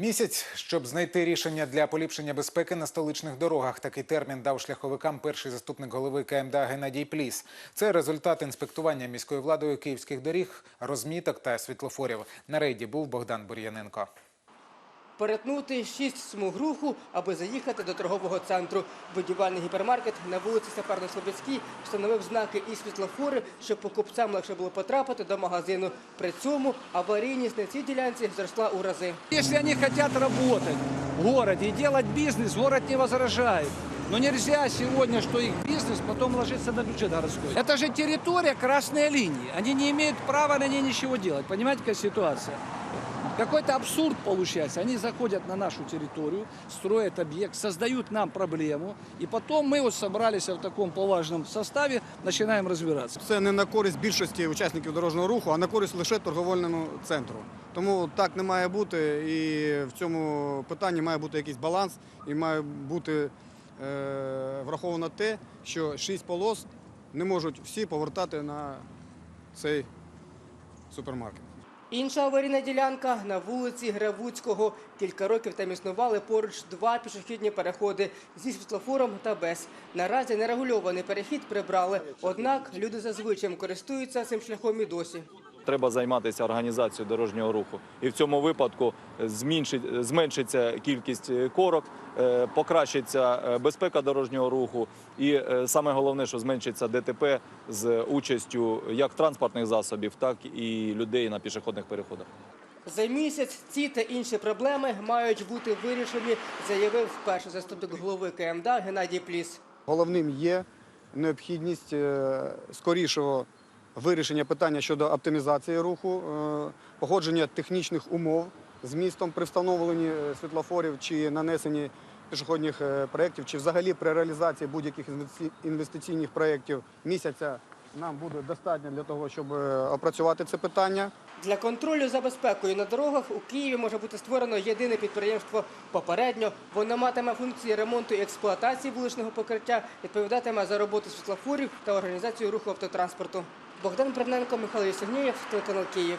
Місяць, щоб знайти рішення для поліпшення безпеки на столичних дорогах. Такий термін дав шляховикам перший заступник голови КМДА Геннадій Пліс. Це результат інспектування міською владою київських доріг, розміток та світлофорів. На рейді був Богдан Бур'яненко. Перетнути шість смуг руху, аби заїхати до торгового центру. Будівельний гіпермаркет на вулиці Саперно-Слобідській встановив знаки і світлофори, щоб покупцям легше було потрапити до магазину. При цьому аварійність на цій ділянці зросла у рази. Если они хотят работать в городе и делать бизнес, город не возражает. Но нельзя сегодня, что их бизнес потом ложится на бюджет городской. Это же территория красной линии. Они не имеют права на ней ничего делать. Понимаете, какая ситуация? Какой-то абсурд получается. Они заходят на нашу территорию, строят объект, создают нам проблему. И потом мы вот собрались в таком поважном составе, начинаем разбираться. Це не на користь більшості учасників дорожнього руху, а на користь лише торговельному центру. Тому так не має бути, і в цьому питанні має бути якийсь баланс, і має бути е, враховано те, що шість полос не можуть всі повертати на цей супермаркет. Інша аварійна ділянка на вулиці Гравуцького. Кілька років там існували поруч два пішохідні переходи зі світлофором та без. Наразі нерегульований перехід прибрали. Однак люди зазвичай користуються цим шляхом і досі. Треба займатися організацією дорожнього руху. І в цьому випадку зменшить- зменшиться кількість е, корок, е, покращиться е, безпека дорожнього руху. І е, саме головне, що зменшиться ДТП з участю як транспортних засобів, так і людей на пішохідних переходах. За місяць ці та інші проблеми мають бути вирішені, заявив перший заступник голови КМДА Геннадій Пліс. Головним є необхідність е, скорішого вирішення питання щодо оптимізації руху, е, погодження технічних умов з містом при встановленні е, світлофорів чи нанесенні пішохідних е, проєктів, чи взагалі при реалізації будь-яких інвестиційних проєктів місяця нам буде достатньо для того, щоб опрацювати це питання. Для контролю за безпекою на дорогах у Києві може бути створено єдине підприємство. Попередньо воно матиме функції ремонту і експлуатації вуличного покриття, відповідатиме за роботу світлофорів та організацію руху автотранспорту. Богдан Берненко, Михайло Єсігнєєв, телеканал Київ.